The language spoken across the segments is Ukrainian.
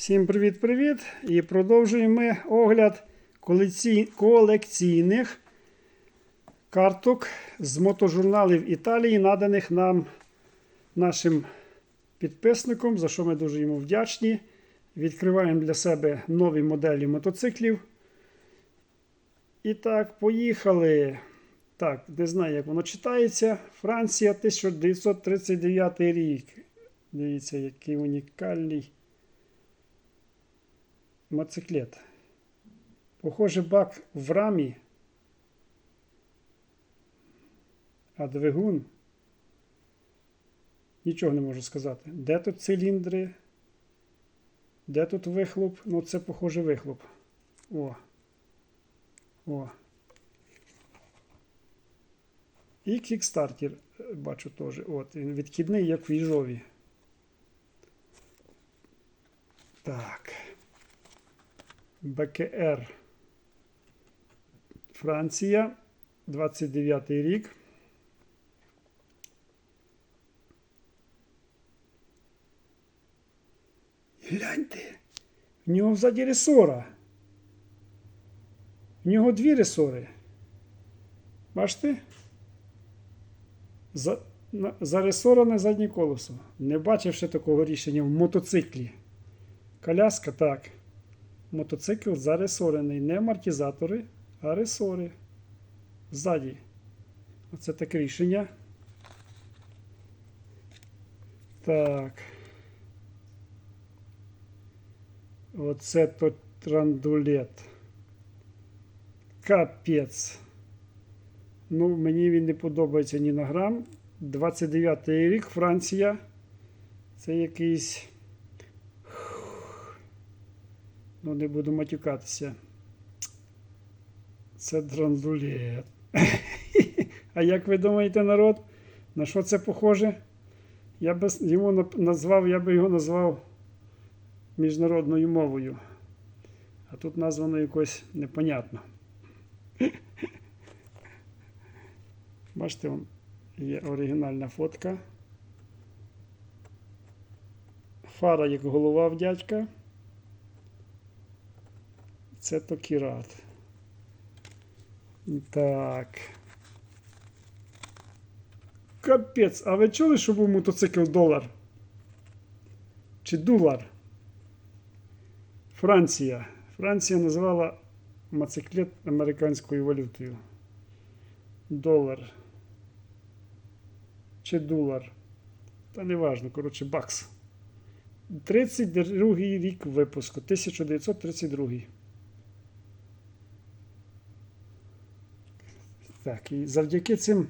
Всім привіт-привіт! І продовжуємо ми огляд колекційних карток з мотожурналів Італії, наданих нам нашим підписником, за що ми дуже йому вдячні. Відкриваємо для себе нові моделі мотоциклів. І так, поїхали. Так, не знаю, як воно читається. Франція 1939 рік. Дивіться, який унікальний мотоциклет. Похоже, бак в рамі. А двигун. Нічого не можу сказати. Де тут циліндри? Де тут вихлоп? Ну, це, похоже, вихлоп. О. О. І кікстартер е, бачу теж. От, він відхідний, як в їжові. Так. БКР. Франція. 29 рік. Гляньте. В нього взаді ресора. В нього дві ресори. Бачите? За, на, заресороване заднє колесо. Не бачив ще такого рішення в мотоциклі. Коляска так. Мотоцикл заресорений. Не амортизатори, а ресори. Ззаді. Оце таке рішення. Так. Оце то трандулет. Капець. Ну, мені він не подобається ні на грам. 29 рік, Франція. Це якийсь. Ну, не буду матюкатися. Це драндулет. А як ви думаєте, народ? На що це похоже? Я би йому назвав, я би його назвав міжнародною мовою. А тут названо якось непонятно. Бачите, вон є оригінальна фотка. Фара як голова в дядька. Це то кірат. Так. Капець, а ви чули, що був мотоцикл долар? Чи дулар? Франція. Франція називала мотоциклет американською валютою. Долар. Чи долар. Та не важно, коротше, бакс. 32 рік випуску, 1932. Так, і завдяки цим,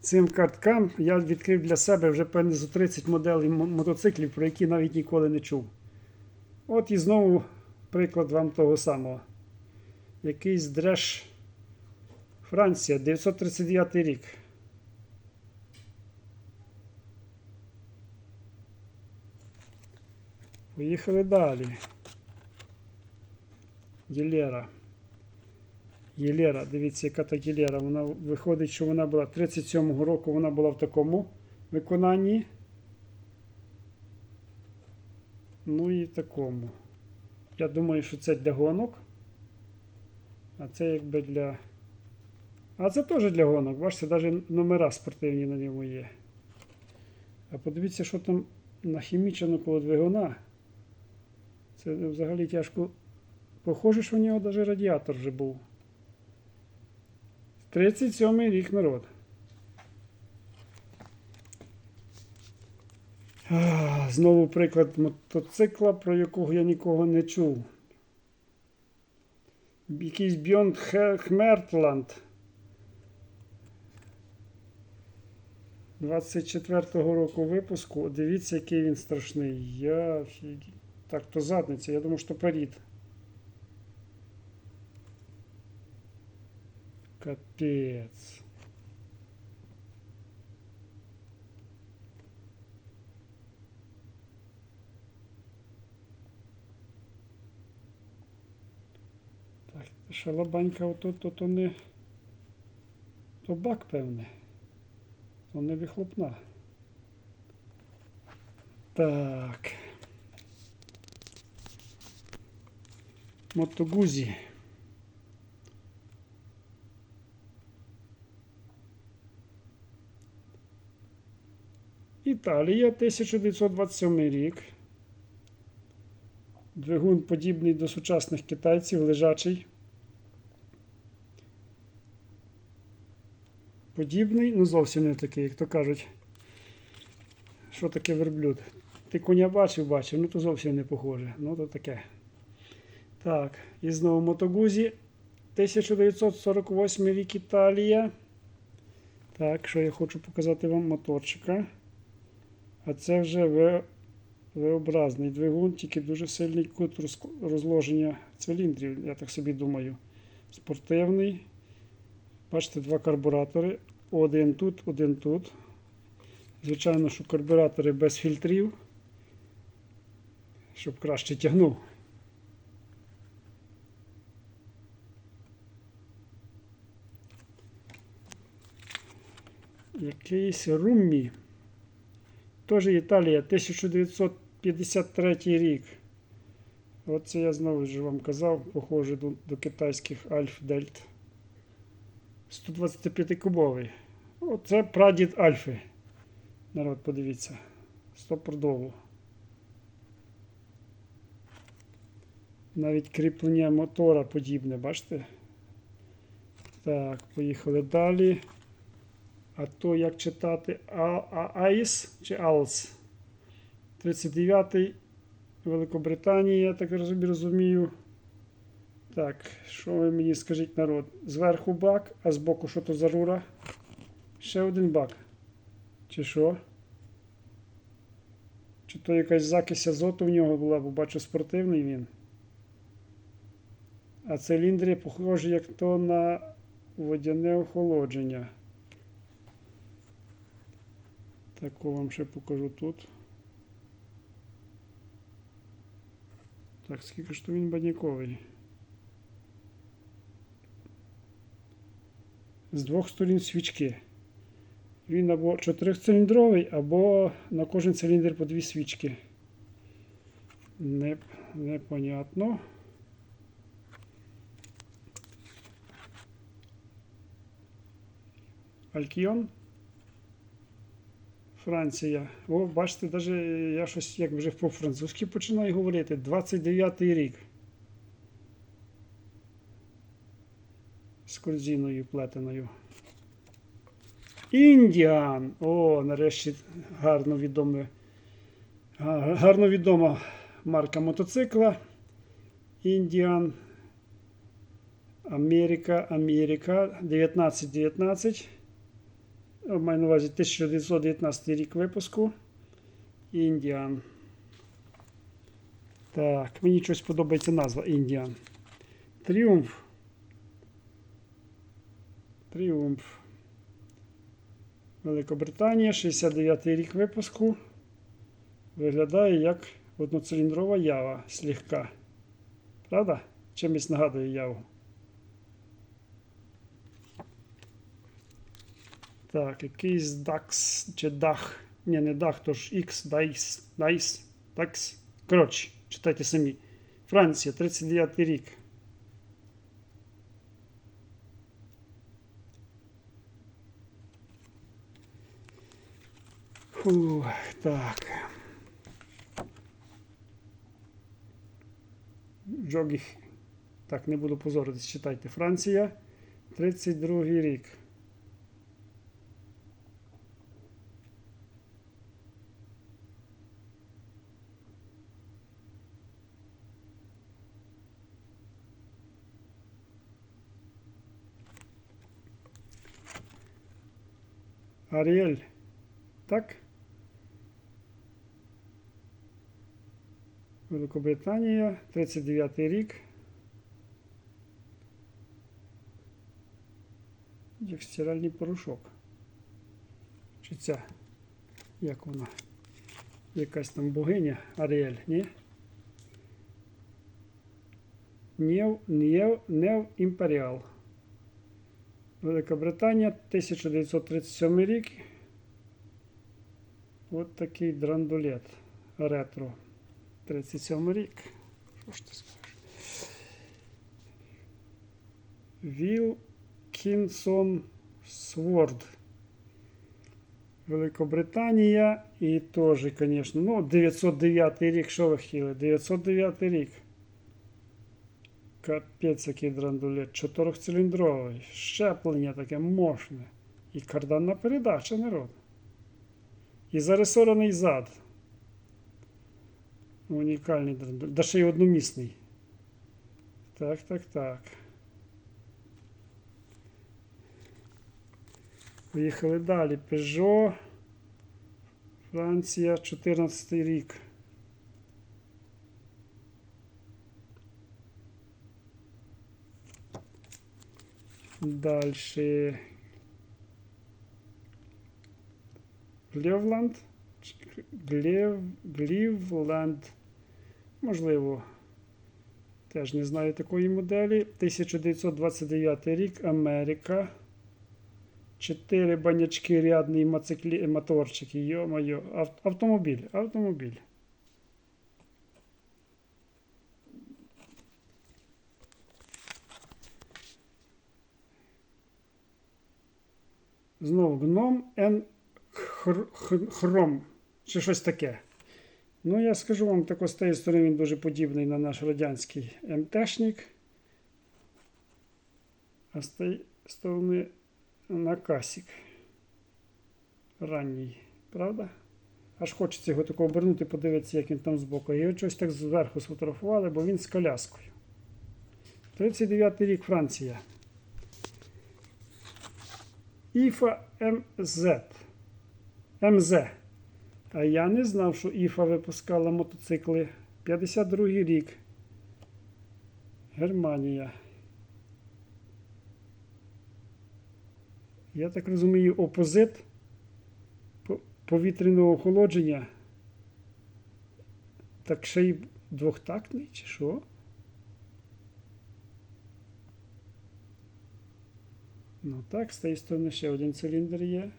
цим карткам я відкрив для себе вже певне зо 30 моделей мотоциклів, про які навіть ніколи не чув. От і знову приклад вам того самого. Якийсь дреш Франція, 939 рік. Поїхали далі. Єлера. Єлера, дивіться, яка та Єлера. Вона виходить, що вона була 37-го року, вона була в такому виконанні. Ну і в такому. Я думаю, що це для гонок. А це якби для. А це теж для гонок. Бачите, навіть номера спортивні на ньому є. А подивіться, що там нахімічено коло двигуна. Це взагалі тяжко. Похоже, що у нього навіть радіатор вже був. 37 рік народ. Знову приклад мотоцикла, про якого я нікого не чув. Якийсь He- Хмертланд. 24-го року випуску. Дивіться, який він страшний. Я... Так, то задниця, я думаю, що перед. Капець. Так, шалабанька ото, то, то не. То бак, певне. То не вихлопна. Так. Мотогузі. Італія, 1927 рік. Двигун подібний до сучасних китайців, лежачий. Подібний, ну зовсім не такий, як то кажуть. Що таке верблюд? Ти коня бачив, бачив, ну то зовсім не похоже. Ну то таке. Так, і знову мотогузі. 1948 рік Італія. Так, що я хочу показати вам моторчика. А це вже В- V-образний двигун, тільки дуже сильний кут розложення циліндрів, я так собі думаю. Спортивний. Бачите, два карбуратори. Один тут, один тут. Звичайно, що карбюратори без фільтрів, щоб краще тягнув. Якийсь Руммі. Теж Італія, 1953 рік. Оце я знову ж вам казав, похоже до, до китайських Альф Дельт. 125-кубовий. Оце прадід Альфи. Народ, подивіться. Стопродово. Навіть кріплення мотора подібне, бачите? Так, поїхали далі. А то як читати А- А- АІС чи АЛС? 39-й Великобританія, я так розумію. Так, що ви мені скажіть, народ? Зверху бак, а збоку що то за рура? Ще один бак. Чи що? Чи то якась закись азоту в нього була, бо бачу спортивний він. А циліндри похожі як то на водяне охолодження. Таку вам ще покажу тут. Так, скільки ж то він баняковий? З двох сторін свічки. Він або чотирициліндровий, або на кожен циліндр по дві свічки. Не, непонятно. Алькіон. Франція. О, бачите, навіть я щось як вже по-французьки починаю говорити. 29-й рік. З корзиною плетеною. Індіан. О, нарешті гарно відоме. Гарно відома марка мотоцикла. Індіан. Америка, Америка. 1919. О, Маю на увазі 1919 рік випуску. Індіан. Так, мені щось подобається назва Індіан. Тріумф. Тріумф. Великобританія, 69 рік випуску. Виглядає як одноциліндрова ява слегка. Правда? Чимось нагадує яву. Так, якийсь DAX чи DAX. Ні, не DAX, то ж X, DAX, DAX, DAX. Коротше, читайте самі. Франція, 39 рік. Фух, так. Джогі. Так, не буду позоритись, читайте. Франція, 32 рік. Аріель. Так? Великобританія, 39 рік. Як стиральний порошок. Чи ця? Як вона? Якась там богиня Аріель, ні? Нєв, Нєв, Нев Імперіал. Великобританія, 1937 рік. От такий драндулет ретро. 37 рік. Що ж ти скажеш? Вілкінсон Сворд. Великобританія і теж, звісно, ну, 909 рік, що ви хотіли? 909 рік. Капець, який драндулет. Чотирьохциліндровий. Щеплення таке мощне. І карданна передача, народ. І зарисований зад. Унікальний драндулет. Да ще й одномісний. Так, так, так. Поїхали далі. Peugeot. Франція, 14 рік. Дальше. Глевланд. Глев... Глівленд. Можливо. Теж не знаю такої моделі. 1929 рік. Америка. Чотири банячки рядний моциклі... моторчики. Йо-моє. Ав... Автомобіль. Автомобіль. Знову гном хр- хром. Чи щось таке. Ну, я скажу вам, тако з тієї сторони він дуже подібний на наш радянський МТшник. А з тієї сторони на касік. Ранній, правда? Аж хочеться його тако обернути, подивитися, як він там збоку. Його щось так зверху сфотографували, бо він з коляскою. 39-й рік Франція. Іфа МЗ. МЗ. А я не знав, що Іфа випускала мотоцикли. 52 рік. Германія. Я так розумію, опозит повітряного охолодження. Так ще й двохтактний, чи що? Ну так, з тієї сторони ще один циліндр є.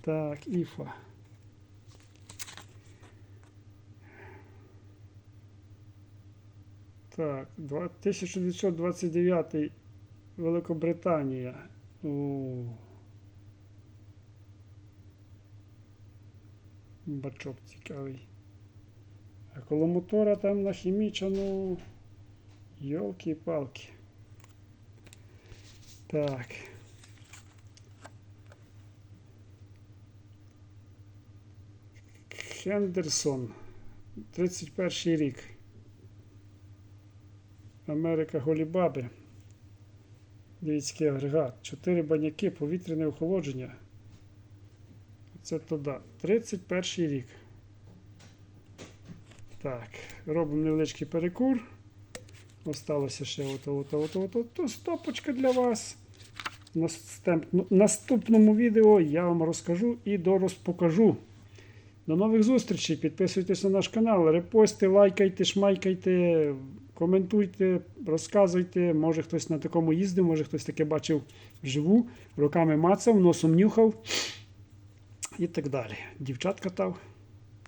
Так, Іфа. Так, два- 1929 Великобританія. О. Бачок цікавий. А коло мотора там нахімічано. Йолки-палки. Так. Хендерсон. 31 рік. Америка Голібаби. Дивіться, який агрегат. Чотири баняки, повітряне охолодження. Це туди. 31 рік. Так, робимо невеличкий перекур. Осталося ще ото, ото, ото, ото, ото стопочка для вас. В наступному відео я вам розкажу і дорозпокажу. До нових зустрічей. Підписуйтесь на наш канал, репости, лайкайте, шмайкайте, коментуйте, розказуйте. Може хтось на такому їздив, може хтось таке бачив вживу, руками мацав, носом нюхав і так далі. Дівчат катав.